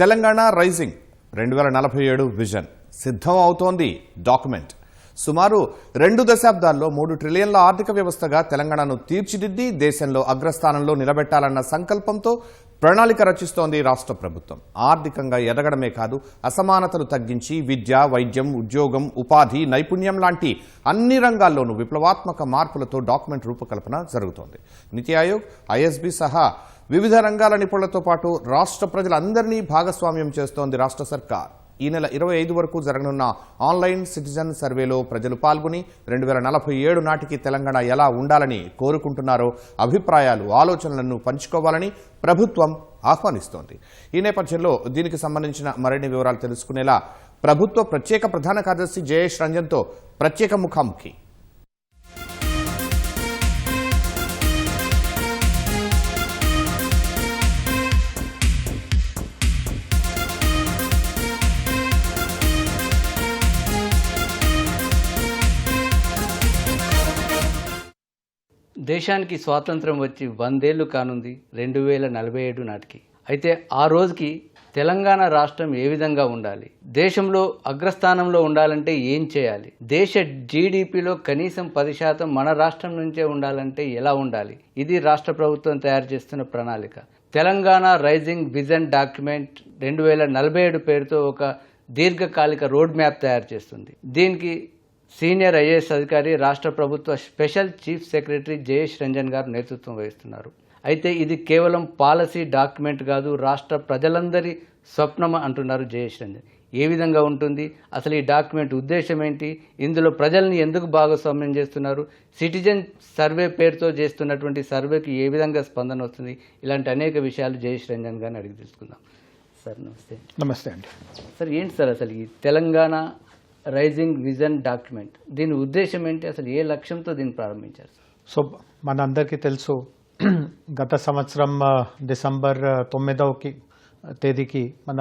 Telangana rising రెండు వేల నలభై ఏడు విజన్. సిద్ధం అవుతోంది డాక్యుమెంట్. సుమారు రెండు దశాబ్దాల్లో మూడు ట్రిలియన్ల ఆర్థిక వ్యవస్థగా తెలంగాణను తీర్చిదిద్ది దేశంలో అగ్రస్థానంలో నిలబెట్టాలన్న సంకల్పంతో ప్రణాళిక రచిస్తోంది రాష్ట్ర ప్రభుత్వం. ఆర్థికంగా ఎదగడమే కాదు అసమానతలు తగ్గించి విద్య వైద్యం ఉద్యోగం ఉపాధి నైపుణ్యం లాంటి అన్ని రంగాల్లోనూ విప్లవాత్మక మార్పులతో డాక్యుమెంట్ రూపకల్పన జరుగుతోంది. నీతి ఆయోగ్ ఐఎస్బి సహా వివిధ రంగాల నిపుణులతో పాటు రాష్ట్ర ప్రజలందరినీ భాగస్వామ్యం చేస్తోంది రాష్ట్ర సర్కార్. ఈ నెల ఇరవై ఐదు వరకు జరగనున్న ఆన్లైన్ సిటిజన్ సర్వేలో ప్రజలు పాల్గొని రెండు వేల నలభై ఏడు నాటికి తెలంగాణ ఎలా ఉండాలని కోరుకుంటున్నారో అభిప్రాయాలు ఆలోచనలను పంచుకోవాలని ప్రభుత్వం ఆహ్వానిస్తోంది. ఈ నేపథ్యంలో దీనికి సంబంధించిన మరిన్ని వివరాలు తెలుసుకునేలా ప్రభుత్వ ప్రత్యేక ప్రధాన కార్యదర్శి జయేష్ రంజన్తో ప్రత్యేక ముఖాముఖి. దేశానికి స్వాతంత్రం వచ్చి వందేళ్ళు కానుంది రెండు వేల నలభై ఏడు నాటికి. అయితే ఆ రోజుకి తెలంగాణ రాష్ట్రం ఏ విధంగా ఉండాలి? దేశంలో అగ్రస్థానంలో ఉండాలంటే ఏం చేయాలి? దేశ జీడిపిలో కనీసం పది శాతం మన రాష్ట్రం నుంచే ఉండాలంటే ఎలా ఉండాలి? ఇది రాష్ట్ర ప్రభుత్వం తయారు చేస్తున్న ప్రణాళిక. తెలంగాణ రైజింగ్ విజన్ డాక్యుమెంట్ రెండు వేల నలభై ఏడు పేరుతో ఒక దీర్ఘకాలిక రోడ్ మ్యాప్ తయారు చేస్తుంది. దీనికి సీనియర్ ఐఏఎస్ అధికారి రాష్ట్ర ప్రభుత్వ special chief secretary Jayesh Ranjan గారు నేతృత్వం వహిస్తున్నారు. అయితే ఇది కేవలం పాలసీ డాక్యుమెంట్ కాదు రాష్ట్ర ప్రజలందరి స్వప్నం అంటున్నారు జయేష్ రంజన్. ఏ విధంగా ఉంటుంది? అసలు ఈ డాక్యుమెంట్ ఉద్దేశం ఏంటి? ఇందులో ప్రజల్ని ఎందుకు భాగస్వామ్యం చేస్తున్నారు? సిటిజన్ సర్వే పేరుతో చేస్తున్నటువంటి సర్వేకి ఏ విధంగా స్పందన వస్తుంది? ఇలాంటి అనేక విషయాలు జయేష్ రంజన్ గారిని అడిగి తెలుసుకుందాం. సార్ నమస్తే. నమస్తే అండి. సార్ ఏంటి సార్ అసలు ఈ తెలంగాణ రైజింగ్ విజన్ డాక్యుమెంట్ దీని ఉద్దేశం ఏంటి? అసలు ఏ లక్ష్యంతో దీన్ని ప్రారంభించారు? సో మనందరికీ తెలుసు గత సంవత్సరం డిసెంబర్ తొమ్మిదవకి తేదీకి మన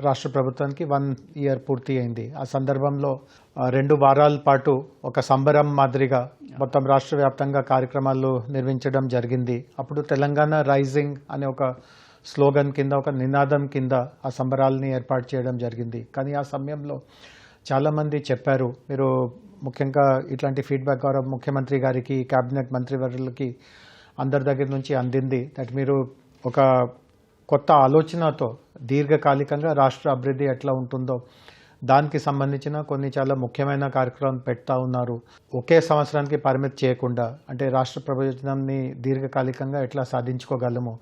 రాష్ట్ర ప్రభుత్వానికి వన్ ఇయర్ పూర్తి అయింది. ఆ సందర్భంలో రెండు వారాల పాటు ఒక సంబరం మాదిరిగా మొత్తం రాష్ట్ర వ్యాప్తంగా కార్యక్రమాలు నిర్వహించడం జరిగింది. అప్పుడు తెలంగాణ రైజింగ్ అనే ఒక స్లోగన్ కింద ఒక నినాదం కింద ఆ సంబరాలని ఏర్పాటు చేయడం జరిగింది. కానీ ఆ సమయంలో చాలామంది చెప్పారు మీరు ముఖ్యంగా ఇట్లాంటి ఫీడ్బ్యాక్ ద్వారా ముఖ్యమంత్రి గారికి కేబినెట్ మంత్రివర్యులకి అందరి దగ్గర నుంచి అందింది. దట్ మీరు ఒక కొత్త ఆలోచనతో దీర్ఘకాలికంగా రాష్ట్ర అభివృద్ధి ఎట్లా ఉంటుందో దానికి సంబంధించిన కొన్ని చాలా ముఖ్యమైన కార్యక్రమం పెడతా ఉన్నారు. ఒకే సంవత్సరానికి పరిమితి చేయకుండా అంటే రాష్ట్ర ప్రయోజనాన్ని దీర్ఘకాలికంగా ఎట్లా సాధించుకోగలము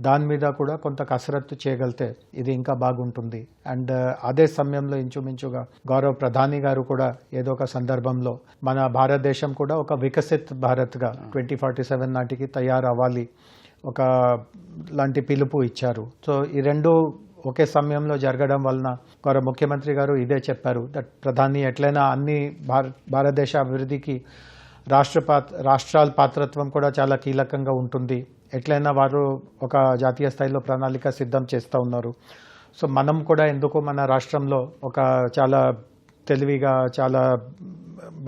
దాని మీద కూడా కొంత కసరత్తు చేయగలితే ఇది ఇంకా బాగుంటుంది. అండ్ అదే సమయంలో ఇంచుమించుగా గౌరవ ప్రధాని గారు కూడా ఏదో ఒక సందర్భంలో మన భారతదేశం కూడా ఒక వికసిత్ భారత్గా ట్వంటీ ఫార్టీ సెవెన్ నాటికి తయారు అవ్వాలి ఒక లాంటి పిలుపు ఇచ్చారు. సో ఈ రెండు ఒకే సమయంలో జరగడం వలన గౌరవ ముఖ్యమంత్రి గారు ఇదే చెప్పారు దట్ ప్రధాని ఎట్లయినా అన్ని భారతదేశ అభివృద్ధికి రాష్ట్ర రాష్ట్రాల పాత్రత్వం కూడా చాలా కీలకంగా ఉంటుంది. ఎట్లయినా వారు ఒక జాతీయ స్థాయిలో ప్రణాళిక సిద్ధం చేస్తూ ఉన్నారు. సో మనం కూడా ఎందుకు మన రాష్ట్రంలో ఒక చాలా తెలివిగా చాలా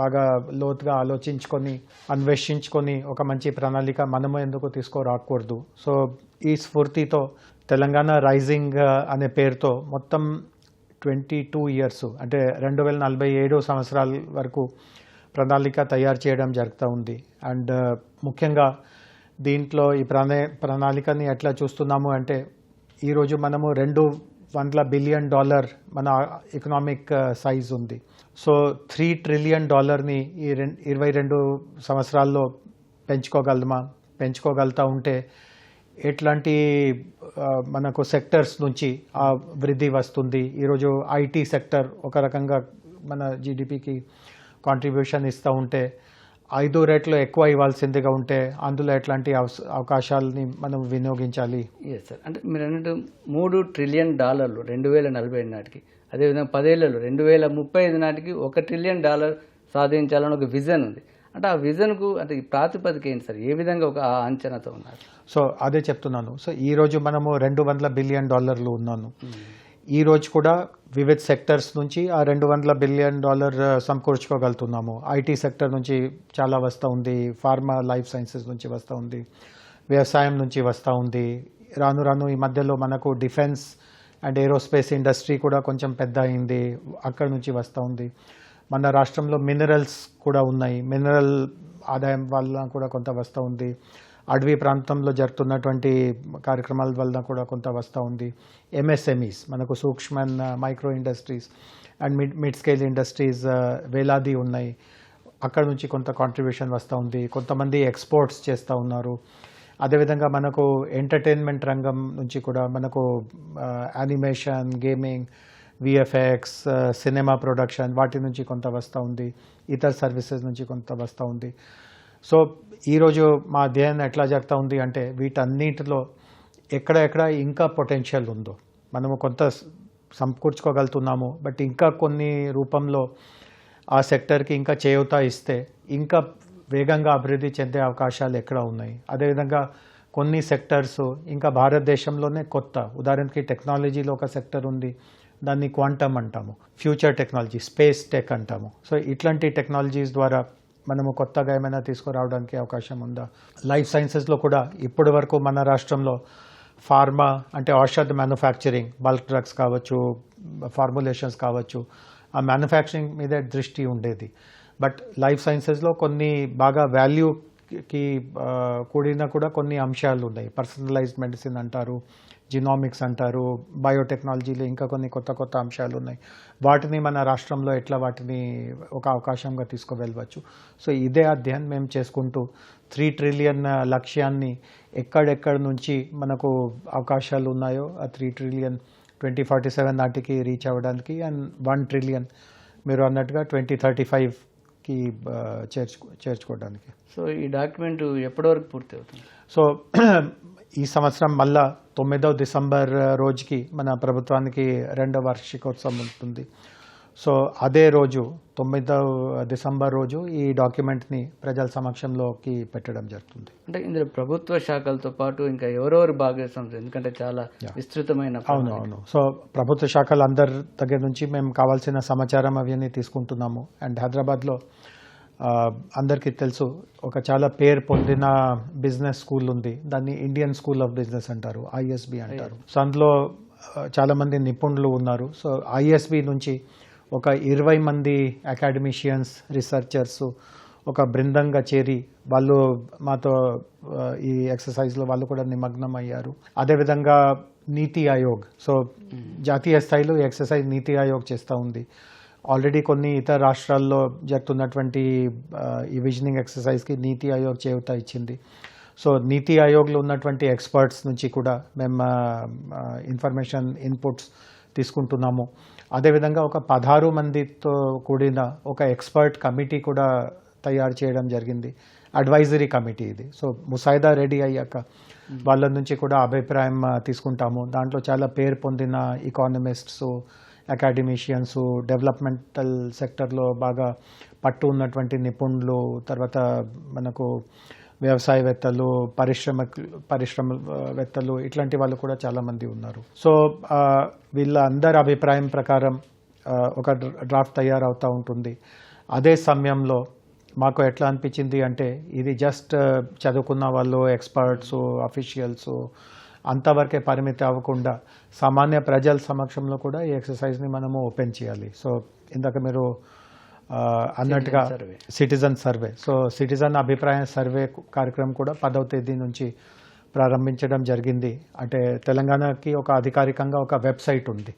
బాగా లోతుగా ఆలోచించుకొని అన్వేషించుకొని ఒక మంచి ప్రణాళిక మనము ఎందుకు తీసుకురాకూడదు? సో ఈ స్ఫూర్తితో తెలంగాణ రైజింగ్ uh, అనే పేరుతో మొత్తం ట్వంటీ టూ ఇయర్స్ అంటే రెండు వేల నలభై ఏడు సంవత్సరాల వరకు ప్రణాళిక తయారు చేయడం జరుగుతూ ఉంది. అండ్ uh, ముఖ్యంగా దీంట్లో ఈ ప్రణా ప్రణాళికని ఎట్లా చూస్తున్నాము అంటే ఈరోజు మనము రెండు వందల బిలియన్ డాలర్ మన ఎకనామిక్ సైజ్ uh, ఉంది. సో త్రీ ట్రిలియన్ డాలర్ని ఈ రెండు ఇరవై రెండు సంవత్సరాల్లో పెంచుకోగలమా? పెంచుకోగలుగుతూ ఉంటే ఎట్లాంటి మనకు సెక్టర్స్ నుంచి ఆ వృద్ధి వస్తుంది. ఈరోజు ఐటీ సెక్టర్ ఒక రకంగా మన జీడిపికి కాంట్రిబ్యూషన్ ఇస్తూ ఉంటే ఐదు రేట్లు ఎక్కువ ఇవ్వాల్సిందిగా ఉంటే అందులో ఎట్లాంటి అవకాశాలని మనం వినియోగించాలి? ఎస్ సార్ అంటే మీరు అన్నట్టు మూడు ట్రిలియన్ డాలర్లు రెండు వేల నలభై ఐదు నాటికి అదేవిధంగా పదేళ్ళలో రెండు వేల ముప్పై ఐదు నాటికి ఒక ట్రిలియన్ డాలర్ సాధించాలని ఒక విజన్ ఉంది. అంటే ఆ విజన్కు అంటే ఈ ప్రాతిపదిక ఏంటి సార్? ఏ విధంగా ఒక అంచనాతో ఉన్నారు? సో అదే చెప్తున్నాను. సో ఈ రోజు మనము రెండు వందల బిలియన్ డాలర్లు ఉన్నాను ఈ రోజు కూడా వివిధ సెక్టర్స్ నుంచి ఆ రెండు వందల బిలియన్ డాలర్ సమకూర్చుకోగలుగుతున్నాము. ఐటీ సెక్టర్ నుంచి చాలా వస్తూ ఉంది. ఫార్మా లైఫ్ సైన్సెస్ నుంచి వస్తూ ఉంది. వ్యవసాయం నుంచి వస్తూ ఉంది. రాను రాను ఈ మధ్యలో మనకు డిఫెన్స్ అండ్ ఏరోస్పేస్ ఇండస్ట్రీ కూడా కొంచెం పెద్ద అయింది. అక్కడ నుంచి వస్తూ ఉంది. మన రాష్ట్రంలో మినరల్స్ కూడా ఉన్నాయి. మినరల్ ఆదాయం వల్ల కూడా కొంత వస్తూ ఉంది. అడవి ప్రాంతంలో జరుగుతున్నటువంటి కార్యక్రమాల వలన కూడా కొంత వస్తూ ఉంది. ఎంఎస్ఎంఈస్ మనకు సూక్ష్మ micro industries and mid mid scale industries వేలాది ఉన్నాయి. అక్కడ నుంచి కొంత కాంట్రిబ్యూషన్ వస్తూ ఉంది. కొంతమంది ఎక్స్పోర్ట్స్ చేస్తూ ఉన్నారు. అదేవిధంగా మనకు ఎంటర్టైన్మెంట్ రంగం నుంచి కూడా మనకు uh, animation gaming VFX cinema production వాటి నుంచి కొంత వస్తూ ఉంది. ఇతర సర్వీసెస్ నుంచి కొంత వస్తూ ఉంది. సో ఈరోజు మా అధ్యయనం ఎట్లా జరుగుతూ ఉంది అంటే వీటన్నిటిలో ఎక్కడ ఎక్కడ ఇంకా పొటెన్షియల్ ఉందో. మనము కొంత సమకూర్చుకోగలుగుతున్నాము. బట్ ఇంకా కొన్ని రూపంలో ఆ సెక్టర్కి ఇంకా చేయూత ఇస్తే ఇంకా వేగంగా అభివృద్ధి చెందే అవకాశాలు ఎక్కడ ఉన్నాయి. అదేవిధంగా కొన్ని సెక్టర్స్ ఇంకా భారతదేశంలోనే కొత్త. ఉదాహరణకి టెక్నాలజీలో ఒక సెక్టర్ ఉంది. దాన్ని క్వాంటమ్ అంటాము. ఫ్యూచర్ టెక్నాలజీ స్పేస్ టెక్ అంటాము. సో ఇట్లాంటి టెక్నాలజీస్ ద్వారా మనము కొత్తగా ఏమైనా తీసుకురావడానికి అవకాశం ఉందా? లైఫ్ సైన్సెస్లో కూడా ఇప్పటి వరకు మన రాష్ట్రంలో ఫార్మా అంటే ఔషధ మ్యానుఫ్యాక్చరింగ్ బల్క్ డ్రగ్స్ కావచ్చు ఫార్ములేషన్స్ కావచ్చు ఆ మ్యానుఫ్యాక్చరింగ్ మీద దృష్టి ఉండేది. బట్ లైఫ్ సైన్సెస్లో కొన్ని బాగా వాల్యూకి కూడిన కూడా కొన్ని అంశాలు ఉన్నాయి. పర్సనలైజ్డ్ మెడిసిన్ అంటారు జినామిక్స్ అంటారు బయోటెక్నాలజీలో ఇంకా కొన్ని కొత్త కొత్త అంశాలు ఉన్నాయి. వాటిని మన రాష్ట్రంలో ఎట్లా వాటిని ఒక అవకాశంగా తీసుకువెళ్ళవచ్చు? సో ఇదే అధ్యయనం మేము చేసుకుంటూ త్రీ ట్రిలియన్ లక్ష్యాన్ని ఎక్కడెక్కడ నుంచి మనకు అవకాశాలు ఉన్నాయో ఆ three trillion twenty forty seven నాటికి రీచ్ అవ్వడానికి అండ్ వన్ ట్రిలియన్ మీరు అన్నట్టుగా ట్వంటీ థర్టీ ఫైవ్కి చేర్చుకో చేర్చుకోవడానికి. సో ఈ డాక్యుమెంట్ ఎప్పటి వరకు పూర్తి అవుతుంది సో ఈ సంవత్సరం మళ్ళా తొమ్మిదవ డిసెంబర్ రోజుకి మన ప్రభుత్వానికి రెండవ వార్షికోత్సవం ఉంటుంది. సో అదే రోజు తొమ్మిదవ డిసెంబర్ రోజు ఈ డాక్యుమెంట్ని ప్రజల సమక్షంలోకి పెట్టడం జరుగుతుంది. అంటే ఇందులో ప్రభుత్వ శాఖలతో పాటు ఇంకా ఎవరెవరు భాగస్వామ్యం ఎందుకంటే చాలా విస్తృతమైన అవును అవును. సో ప్రభుత్వ శాఖలు అందరి దగ్గర నుంచి మేము కావాల్సిన సమాచారం అవన్నీ తీసుకుంటున్నాము. అండ్ హైదరాబాద్లో అందరికీ తెలుసు ఒక చాలా పేరు పొందిన బిజినెస్ స్కూల్ ఉంది. దాన్ని ఇండియన్ స్కూల్ ఆఫ్ బిజినెస్ అంటారు ఐఎస్బి అంటారు. సో అందులో ఆ, చాలా మంది నిపుణులు ఉన్నారు. సో ఐఎస్బి నుంచి ఒక ఇరవై మంది అకాడమిషియన్స్ రీసెర్చర్స్ ఒక బృందంగా చేరి వాళ్ళు మాతో ఈ ఎక్సర్సైజ్లో వాళ్ళు కూడా నిమగ్నం అయ్యారు అదేవిధంగా నీతి ఆయోగ్. సో జాతీయ స్థాయిలో ఎక్సర్సైజ్ నీతి ఆయోగ్ చేస్తూ ఉంది. ఆల్రెడీ కొన్ని ఇతర రాష్ట్రాల్లో జరుగుతున్నటువంటి ఈ విజనింగ్ ఎక్సర్సైజ్కి నీతి ఆయోగ్ చేయూత ఇచ్చింది. సో నీతి ఆయోగ్లో ఉన్నటువంటి ఎక్స్పర్ట్స్ నుంచి కూడా మేము ఇన్ఫర్మేషన్ ఇన్పుట్స్ తీసుకుంటున్నాము. అదేవిధంగా ఒక పదహారు మందితో కూడిన ఒక ఎక్స్పర్ట్ కమిటీ కూడా తయారు చేయడం జరిగింది. అడ్వైజరీ కమిటీ ఇది. సో ముసాయిదా రెడీ అయ్యాక వాళ్ళ నుంచి కూడా అభిప్రాయం తీసుకుంటాము. దాంట్లో చాలా పేరు పొందిన ఇకానమిస్ట్స్ అకాడమిషియన్స్ డెవలప్మెంటల్ సెక్టర్లో బాగా పట్టు ఉన్నటువంటి నిపుణులు తర్వాత మనకు వ్యవసాయవేత్తలు పరిశ్రమ పరిశ్రమవేత్తలు ఇట్లాంటి వాళ్ళు కూడా చాలామంది ఉన్నారు. సో వీళ్ళ అందరి అభిప్రాయం ప్రకారం ఒక డ్రాఫ్ట్ తయారవుతూ ఉంటుంది. అదే సమయంలో మాకు ఎట్లా అనిపించింది అంటే ఇది జస్ట్ చదువుకున్న వాళ్ళు ఎక్స్పర్ట్స్ అఫీషియల్స్ అంతవరకే పరిమితి అవ్వకుండా సామాన్య ప్రజల సమక్షంలో కూడా ఈ ఎక్సర్సైజ్ని మనము ఓపెన్ చేయాలి. సో ఇందాక మీరు అన్నట్టుగా. సిటిజన్ సర్వే సో సిటిజన్ అభిప్రాయ సర్వే కార్యక్రమం కూడా పదవ తేదీ నుంచి ప్రారంభించడం జరిగింది. అంటే తెలంగాణకి ఒక అధికారికంగా ఒక వెబ్సైట్ ఉంది.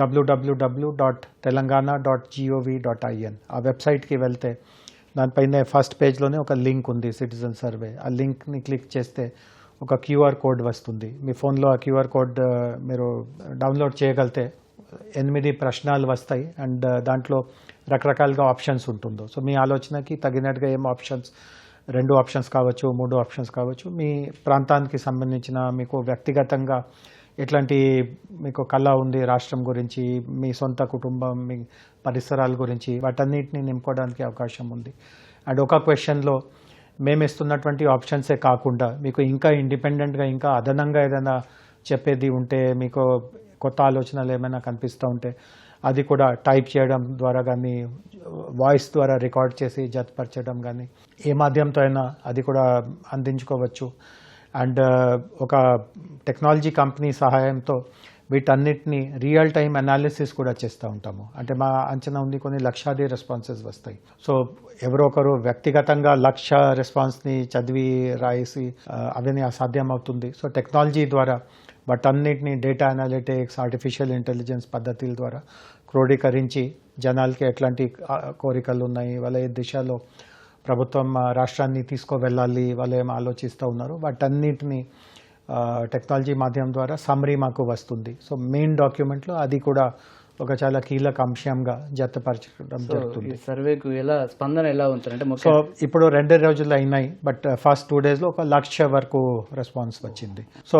WWW dot Telangana dot GOV dot IN ఆ వెబ్సైట్కి వెళ్తే దానిపైన ఫస్ట్ పేజ్లోనే ఒక లింక్ ఉంది సిటిజన్ సర్వే ఆ లింక్ని క్లిక్ చేస్తే ఒక క్యూఆర్ కోడ్ వస్తుంది. మీ ఫోన్లో ఆ క్యూఆర్ కోడ్ మీరు డౌన్లోడ్ చేయగలితే ఎనిమిది ప్రశ్నలు వస్తాయి. అండ్ దాంట్లో రకరకాలుగా ఆప్షన్స్ ఉంటుందో. సో మీ ఆలోచనకి తగినట్టుగా ఏం ఆప్షన్స్? రెండు ఆప్షన్స్ కావచ్చు మూడు ఆప్షన్స్ కావచ్చు. మీ ప్రాంతానికి సంబంధించిన మీకు వ్యక్తిగతంగా ఎట్లాంటి మీకు కళ ఉంది రాష్ట్రం గురించి మీ సొంత కుటుంబం మీ పరిసరాల గురించి వాటన్నిటిని నింపుకోవడానికి అవకాశం ఉంది. అండ్ ఒక క్వశ్చన్లో మేము ఇస్తున్నటువంటి ఆప్షన్సే కాకుండా మీకు ఇంకా ఇండిపెండెంట్గా ఇంకా అదనంగా ఏదైనా చెప్పేది ఉంటే మీకు కొత్త ఆలోచనలు ఏమైనా కనిపిస్తూ ఉంటే అది కూడా టైప్ చేయడం ద్వారా కానీ వాయిస్ ద్వారా రికార్డ్ చేసి జతపరచడం కానీ ఏ మాధ్యమంతో అయినా అది కూడా అందించుకోవచ్చు. అండ్ ఒక టెక్నాలజీ కంపెనీ సహాయంతో వీటన్నిటిని రియల్ టైం అనాలిసిస్ కూడా చేస్తూ ఉంటాము. అంటే మా అంచనా ఉంది కొన్ని లక్షాది రెస్పాన్సెస్ వస్తాయి. సో ఎవరో ఒకరు వ్యక్తిగతంగా లక్ష రెస్పాన్స్ని చదివి రాయేసి అవన్నీ అసాధ్యం అవుతుంది సో టెక్నాలజీ ద్వారా వాటన్నిటిని డేటా అనాలిటిక్స్ ఆర్టిఫిషియల్ ఇంటెలిజెన్స్ పద్ధతుల ద్వారా క్రోడీకరించి జనాలకి ఎట్లాంటి కోరికలు ఉన్నాయి వాళ్ళ ఏ దిశలో ప్రభుత్వం రాష్ట్రాన్ని తీసుకువెళ్ళాలి వాళ్ళు ఏం ఆలోచిస్తూ ఉన్నారు. వాటన్నిటిని టెక్నాలజీ మాధ్యమం ద్వారా సమ్మరీ మాకు వస్తుంది. సో మెయిన్ డాక్యుమెంట్లో అది కూడా ఒక చాలా కీలక అంశంగా జతపరచడం జరుగుతుంది. సర్వేకు ఎలా స్పందన ఎలా ఉంటుంది సో ఇప్పుడు రెండు రోజులు అయినాయి బట్ ఫస్ట్ టూ డేస్లో ఒక లక్ష వరకు రెస్పాన్స్ వచ్చింది. సో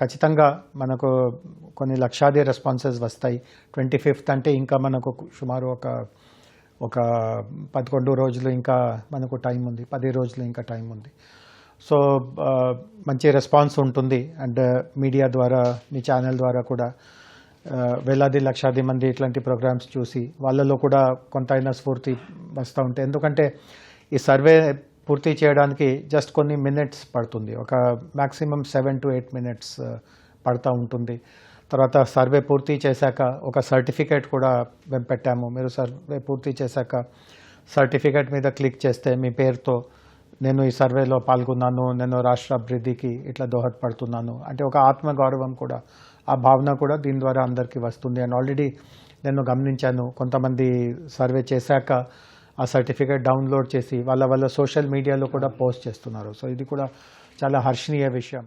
ఖచ్చితంగా మనకు కొన్ని లక్షాది రెస్పాన్సెస్ వస్తాయి. ట్వంటీ ఫిఫ్త్ అంటే ఇంకా మనకు సుమారు ఒక ఒక పదకొండు రోజులు ఇంకా మనకు టైం ఉంది. పది రోజులు ఇంకా టైం ఉంది. సో మంచి రెస్పాన్స్ ఉంటుంది. అండ్ మీడియా ద్వారా మీ ఛానల్ ద్వారా కూడా వేలాది లక్షాది మంది ఇట్లాంటి ప్రోగ్రామ్స్ చూసి వాళ్ళలో కూడా కొంత అయినా స్ఫూర్తి వస్తూ ఉంటాయి. ఎందుకంటే ఈ సర్వే పూర్తి చేయడానికి జస్ట్ కొన్ని మినిట్స్ పడుతుంది. ఒక maximum seven to eight minutes పడుతూ ఉంటుంది. తర్వాత సర్వే పూర్తి చేశాక ఒక సర్టిఫికేట్ కూడా మేము పెట్టాము. మీరు సర్వే పూర్తి చేశాక సర్టిఫికేట్ మీద క్లిక్ చేస్తే మీ పేరుతో నేను ఈ సర్వేలో పాల్గొన్నాను నేను రాష్ట్ర అభివృద్ధికి ఇట్లా దోహదపడుతున్నాను. అంటే ఒక ఆత్మగౌరవం కూడా ఆ భావన కూడా దీని ద్వారా అందరికీ వస్తుంది. అండ్ ఆల్రెడీ నేను గమనించాను కొంతమంది సర్వే చేశాక ఆ సర్టిఫికేట్ డౌన్లోడ్ చేసి వాళ్ళ వాళ్ళ సోషల్ మీడియాలో కూడా పోస్ట్ చేస్తున్నారు. సో ఇది కూడా చాలా హర్షణీయ విషయం.